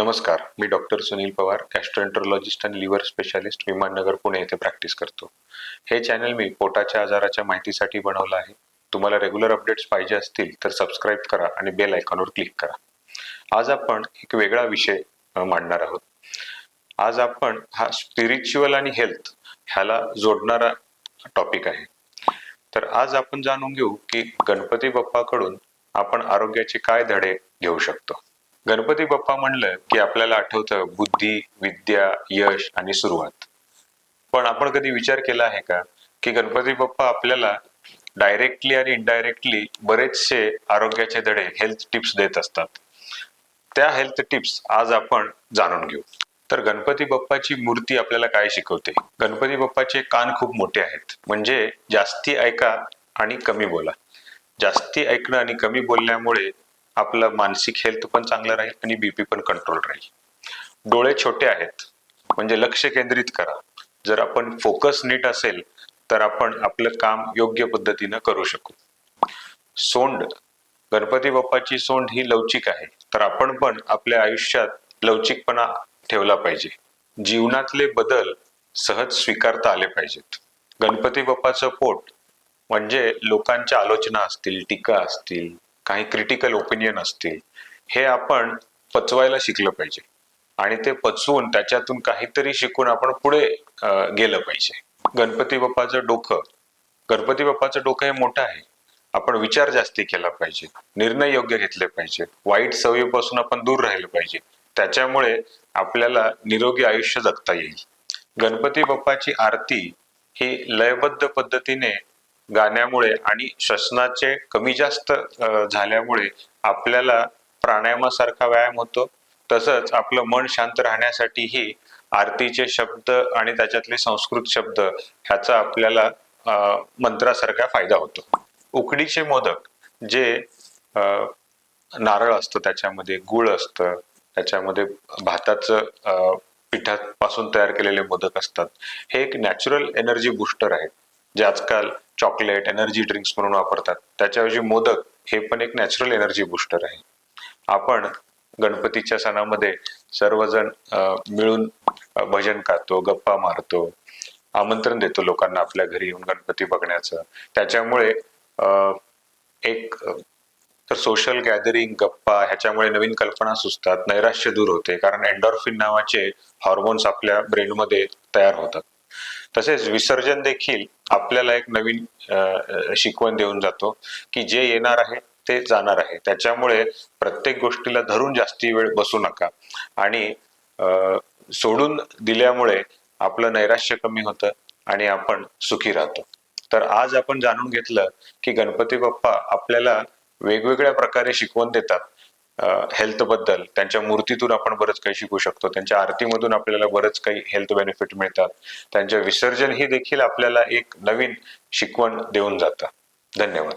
नमस्कार मी doctor Sunil Pawar gastroenterologist आणि लिव्हर स्पेशालिस्ट विमाननगर पुणे येथे प्रॅक्टिस करतो. हे चॅनल मी पोटाच्या आजाराच्या माहितीसाठी बनवलं आहे. तुम्हाला रेग्युलर अपडेट्स पाहिजे असतील तर सबस्क्राईब करा आणि बेल आयकॉनवर क्लिक करा. आज आपण एक वेगळा विषय मांडणार आहोत. आज आपण हा स्पिरिच्युअल आणि हेल्थ ह्याला जोडणारा टॉपिक आहे. तर आज आपण जाणून घेऊ की गणपती बाप्पाकडून आपण आरोग्याचे काय धडे घेऊ शकतो. गणपती बाप्पा म्हणलं की आपल्याला आठवतं बुद्धी विद्या यश आणि सुरुवात. पण आपण कधी विचार केला आहे का की गणपती बाप्पा आपल्याला डायरेक्टली आणि इनडायरेक्टली बरेचसे आरोग्याचे धडे हेल्थ टिप्स देत असतात. त्या हेल्थ टिप्स आज आपण जाणून घेऊ. तर गणपती बाप्पाची मूर्ती आपल्याला काय शिकवते? गणपती बाप्पाचे कान खूप मोठे आहेत. म्हणजे जास्ती ऐका आणि कमी बोला. जास्ती ऐकणं आणि कमी बोलण्यामुळे आपलं मानसिक हेल्थ पण चांगलं राहील आणि बीपी पण कंट्रोल राहील. डोळे छोटे आहेत म्हणजे लक्ष केंद्रित करा. जर आपण फोकस नीट असेल तर आपण आपलं काम योग्य पद्धतीनं करू शकू. सोंड गणपती बाप्पाची सोंड ही लवचिक आहे तर आपण पण आपल्या आयुष्यात लवचिकपणा ठेवला पाहिजे. जीवनातले बदल सहज स्वीकारता आले पाहिजेत. गणपती बाप्पाचं पोट म्हणजे लोकांच्या आलोचना असतील टीका असतील काही क्रिटिकल ओपिनियन असतील हे आपण पचवायला शिकलं पाहिजे. आणि ते पचवून त्याच्यातून काहीतरी शिकून आपण पुढे गेलं पाहिजे. गणपती बाप्पाचं डोकं गणपती बाप्पाचं डोकं हे मोठं आहे. आपण विचार जास्ती केला पाहिजे निर्णय योग्य घेतले पाहिजे वाईट सवयीपासून आपण दूर राहिलं पाहिजे. त्याच्यामुळे आपल्याला निरोगी आयुष्य जगता येईल. गणपती बाप्पाची आरती ही लयबद्ध पद्धतीने गाण्यामुळे आणि श्वसनाचे कमी जास्त झाल्यामुळे आपल्याला प्राणायामासारखा व्यायाम होतो. तसंच आपलं मन शांत राहण्यासाठीही आरतीचे शब्द आणि त्याच्यातले संस्कृत शब्द ह्याचा आपल्याला मंत्रासारखा फायदा होतो. उकडीचे मोदक जे नारळ असतं त्याच्यामध्ये गुळ असतं त्याच्यामध्ये भाताचं पिठापासून तयार केलेले मोदक असतात. हे एक नॅचरल एनर्जी बुस्टर आहेत. जे आजकाल चॉकलेट एनर्जी ड्रिंक्स म्हणून वापरतात त्याच्याऐवजी मोदक हे पण एक नॅचरल एनर्जी बुस्टर आहे. आपण गणपतीच्या सणामध्ये सर्वजण मिळून भजन खातो गप्पा मारतो आमंत्रण देतो लोकांना आपल्या घरी येऊन गणपती बघण्याचं. त्याच्यामुळे अ, एक तर सोशल गॅदरिंग गप्पा ह्याच्यामुळे नवीन कल्पना सुचतात नैराश्य दूर होते कारण एन्डॉर्फिन नावाचे हॉर्मोन्स आपल्या ब्रेनमध्ये तयार होतात. तसेच विसर्जन देखील आपल्याला एक नवीन शिकवण देऊन जातो की जे येणार आहे ते जाणार आहे. त्याच्यामुळे प्रत्येक गोष्टीला धरून जास्ती वेळ बसू नका. आणि सोडून दिल्यामुळे आपलं नैराश्य कमी होतं आणि आपण सुखी राहतो. तर आज आपण जाणून घेतलं की गणपती बाप्पा आपल्याला वेगवेगळ्या प्रकारे शिकवण देतात. हेल्थबद्दल त्यांच्या मूर्तीतून आपण बरंच काही शिकू शकतो. त्यांच्या आरतीमधून आपल्याला बरंच काही हेल्थ बेनिफिट मिळतात. त्यांच्या विसर्जन ही देखील आपल्याला एक नवीन शिकवण देऊन जातं. धन्यवाद.